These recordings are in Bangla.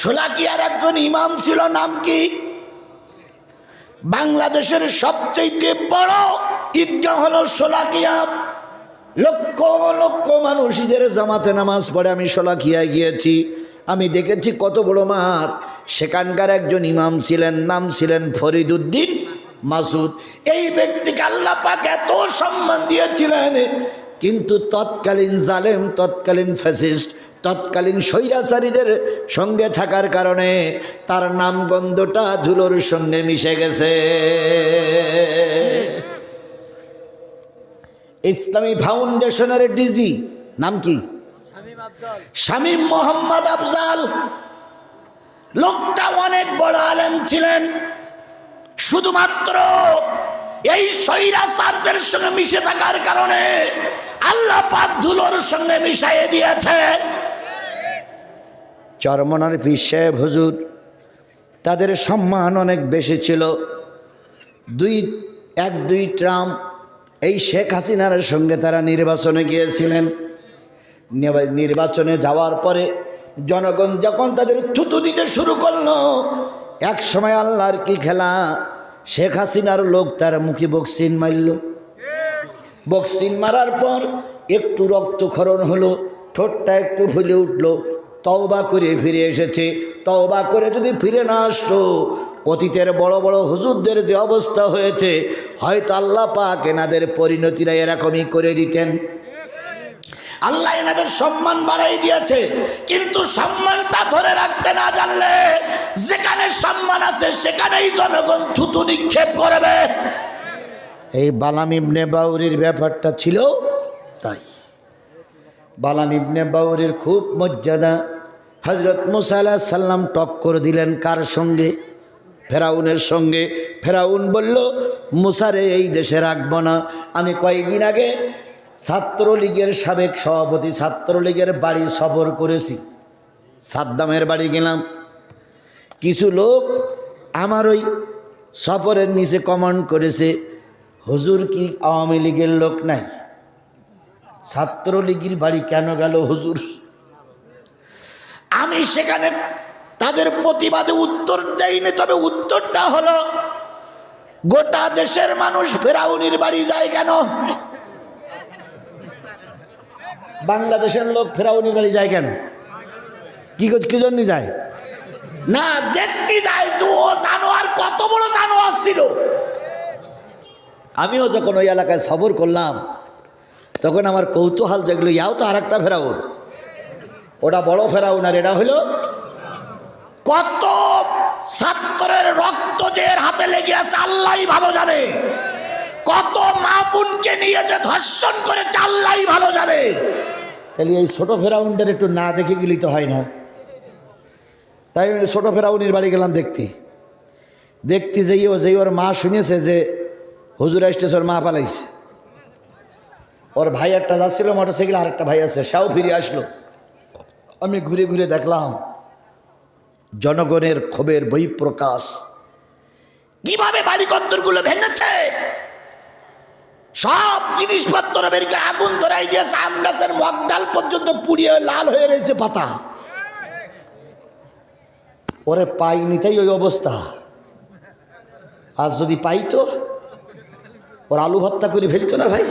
সোলাকিয়ার একজন ইমাম ছিল, নাম কি? বাংলাদেশের সবচেয়ে বড় ঈদগাহ হলো সোলাকিয়া লক্ষ লক্ষ মানুষ ঈদের জামাতে নামাজ পড়ে। আমি সোলাকিয়ায় গিয়েছি, আমি দেখেছি কত বড় মাঠ। সেখানকার একজন ইমাম ছিলেন, নাম ছিলেন ফরিদুদ্দিন মাসুদ। এই ব্যক্তিকে আল্লাহ পাক এত সম্মান দিয়েছিলেন, কিন্তু তৎকালীন জালেম, তৎকালীন ফ্যাসিস্ট তৎকালীন স্বৈরাচারীদের সঙ্গে থাকার কারণে তার নামগন্ধটা ধুলোর সঙ্গে মিশে গেছে। ইসলামী ফাউন্ডেশনের ডিজি নাম কি? শামীম মোহাম্মদ আফজাল। লোকটা অনেক বড় আলেম ছিলেন। শুধুমাত্র এই স্বৈরাচারদের সঙ্গে মিশে থাকার কারণে আল্লাহ পাক ধুলোর সঙ্গে মিশাইয়ে দিয়েছে চরমনার পীর সাহেব হুজুর। তাদের সম্মান অনেক বেশি ছিল। দুই, এক, দুই ট্রাম এই শেখ হাসিনার সঙ্গে তারা নির্বাচনে গিয়েছিলেন। নির্বাচনে যাওয়ার পরে জনগণ যখন তাদের থুতু দিতে শুরু করল, এক সময় আল্লাহর কি খেলা? শেখ হাসিনার লোক তার মুখে বক্সিন মারল। বক্সিন মারার পর একটু রক্তক্ষরণ হলো, ঠোঁটটা একটু ফুলে উঠল। তওবা করে ফিরে এসেছে। তওবা করে যদি ফিরে না আসতো, অতীতের বড় বড় হুজুরদের যে অবস্থা হয়েছে, হয়তো আল্লাহ পাক এনাদের পরিণতিরা এরকমই করে দিতেন। আল্লাহ এনাদের সম্মান বাড়াই দিয়েছে, কিন্তু সম্মানটা ধরে রাখতে না জানলে যেখানে সম্মান আছে সেখানেই জনগণ থুতু নিক্ষেপ করবে। এই বালাম ইবনে বাউরির ব্যাপারটা ছিল তাই। বালাম ইবনে বাউরির খুব মর্যাদা। হজরত মুসা আলাহ সাল্লাম টক্কর দিলেন কার সঙ্গে? ফেরাউনের সঙ্গে। ফেরাউন বলল, মুসারে এই দেশে রাখব না। আমি কয়েকদিন আগে ছাত্রলীগের সাবেক সভাপতি, ছাত্রলীগের বাড়ি সফর করেছি। সাদ্দামের বাড়ি গেলাম। কিছু লোক আমার ওই সফরের নিচে কমান্ড করেছে, হুজুর কি আওয়ামী লীগের লোক নাই? ছাত্রলীগের বাড়ি কেন গেল হুজুর? আমি সেখানে তাদের প্রতিবাদে উত্তর দেয়নি তবে উত্তরটা হলো, গোটা দেশের মানুষ ফেরাউনির বাড়ি যায় কেন? বাংলাদেশের লোক ফেরাউনির বাড়ি যায় কেন? কি কি জন্য যায়? না, দেখতে যায় যে ও জানোয়ার কত বড় জানোয়ার ছিল। আমিও যখন ওই এলাকায় সবর করলাম তখন আমার কৌতূহল যেগুলো ইয়াও তো আর একটা ফেরাউন। ওটা বড় ফেরাউন আর এটা হলো কত ছাত্রের রক্ত যে হাতে লেগে আছে, আল্লাহ ভালো জানে। কত মা বোনকে নিয়ে যে ধর্ষণ করে আল্লাহ ভালো জানে। তাহলে এই ছোট ফেরাউনটার একটু না দেখে গেলি তো হয় না। তাই আমি ছোট ফেরাউনির বাড়ি গেলাম দেখতে। দেখতে যেই ও যেই ওর মা শুনেছে যে হুজুর ওর মা পালাইছে। ওর ভাই একটা যাচ্ছিল, মোটরসাইকেল আরেকটা ভাই আছে, সেও ফিরে আসলো। আমি ঘুরে ঘুরে দেখলাম, জনগণের ক্ষোভের বই বহিঃপ্রকাশ। কীভাবে বাড়িকত্তরগুলো ভেঙেছে? সব জিনিসপত্র বের করে আগুন ধরাই দিয়েছে, আম গাছের মগডাল পর্যন্ত পুড়িয়ে লাল হয়ে রয়েছে পাতা। ওরে পাইনি তাই ওই অবস্থা। আর যদি পাইতো, ওর আলু ভর্তা করে ফেলতো না ভাই।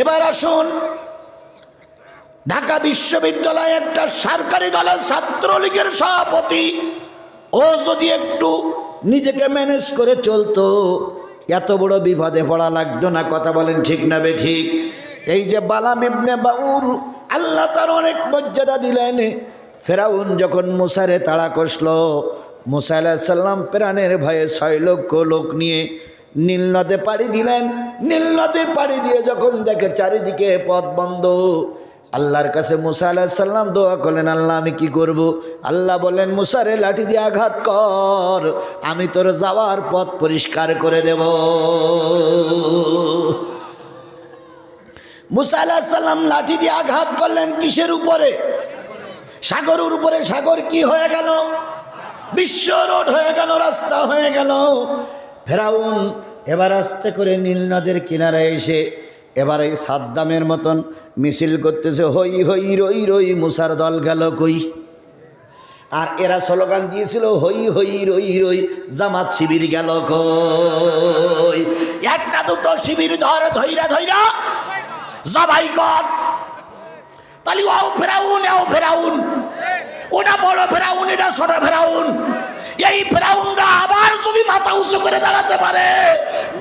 এবার আসুন, ঢাকা বিশ্ববিদ্যালয়ে একটা সরকারি দলের ছাত্রলীগের সভাপতি। ও যদি একটু নিজেকে ম্যানেজ করে চলতো, এত বড় বিপদে পড়া লাগতো না, কথা বলেন ঠিক না বে ঠিক। এই যে বালাম ইবনে বাউর, আল্লাহ তার অনেক মর্যাদা দিলেন। ফেরাউন যখন মুসারে তাড়া কষল, মুসা আলাহিসাল্লাম প্রাণের ভয়ে ছয় লক্ষ লোক নিয়ে নীল নদে পাড়ি দিলেন। নীল নদে পাড়ি দিয়ে যখন দেখে চারিদিকে পথ বন্ধ, আল্লাহর কাছে মুসা আলাহিসাল্লাম দোয়া করলেন, আল্লাহ আমি কি করব? আল্লাহ বলেন মুসারে লাঠি দিয়ে আঘাত কর, আমি তোর যাওয়ার পথ পরিষ্কার করে দেব। মুসা আলাহিসাল্লাম লাঠি দিয়ে আঘাত করলেন কিসের উপরে? সাগরের উপরে। সাগর কি হয়ে গেল? বিশ্ব রোড হয়ে গেল, রাস্তা হয়ে গেল। ফেরাউন এবার আস্তে করে নীল নদের কিনারায় এসে এবার এই সাদ্দামের মতন মিছিল করতেছে, হই হই, রই রই, মুসার দল গেল কই? আর এরা স্লোগান দিয়েছিল, হই হই, রই রই, জামাত শিবির গেল কই? একটা দুটো শিবির ধর, ধইরা ধইরা, জবাই কর। তাহলে ওও ফেরাউন এও ফেরাউন, ওটা বড় ফেরাউন, এটা ছোট ফেরাউন। এই ফেরাউনরা আবার যদি মাথা উঁচু করে দাঁড়াতে পারে,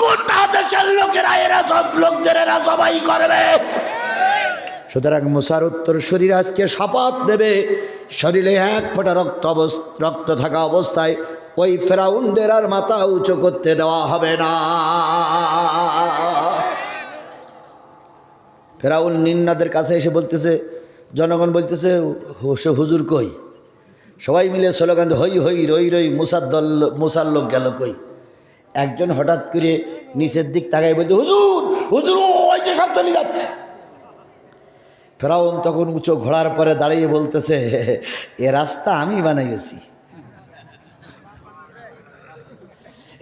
গোটা দেশের লোকেরা এরা সব লোকদের এরা জবাই করবে। সুতরাং মুসার উত্তর শরীর আজকে শপথ দেবে, শরীরে এক ফোঁটা রক্ত রক্ত থাকা অবস্থায় ওই ফেরাউনদের আর মাথা উঁচু করতে দেওয়া হবে না। ফেরাউন নিন্নাদের কাছে এসে বলতেছে, জনগণ বলতেছে হুজুর কই? সবাই মিলে স্লোগান, হই হই, রই রই মুসার দল মুসার লোক গেল কই? একজন হঠাৎ করে নিচের দিক তাকাই বলতে হুজুর হুজুর ওই যে সব চলে যাচ্ছে। ফেরাউন তখন উঁচু ঘোড়ার পরে দাঁড়িয়ে বলতেছে, এ রাস্তা আমি বানাইয়েছি।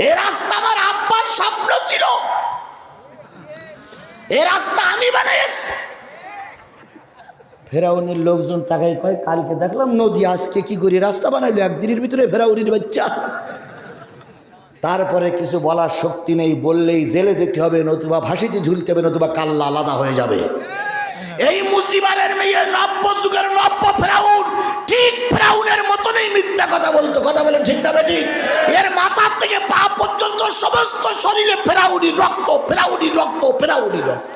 এ রাস্তা আমার আব্বার স্বপ্ন ছিল। এ রাস্তা আমি বানাইছি ফেরাউনের লোকজন তাকাই কয়, কালকে দেখলাম নদী, আজকে কি করি? রাস্তা বানাইলো একদিনের ভিতরে ফেরাউনির বাচ্চা। তারপরে কিছু বলার শক্তি নেই, বললেই জেলে যেতে হবে, নতুবা ফাঁসিতে ঝুলতে হবে, নতুবা কাল্লা আলাদা হয়ে যাবে। এই মুসিবারের মেয়ে নব্য যুগের নব্য ফেরাউন, ঠিক ফেরাউনের মতনই মিথ্যা কথা বলতো। কথা বলে ঠিক না বেটি? এর মাথার থেকে পা পর্যন্ত সমস্ত শরীরে ফেরাউনি রক্ত ফেরাউনি রক্ত ফেরাউনি রক্ত।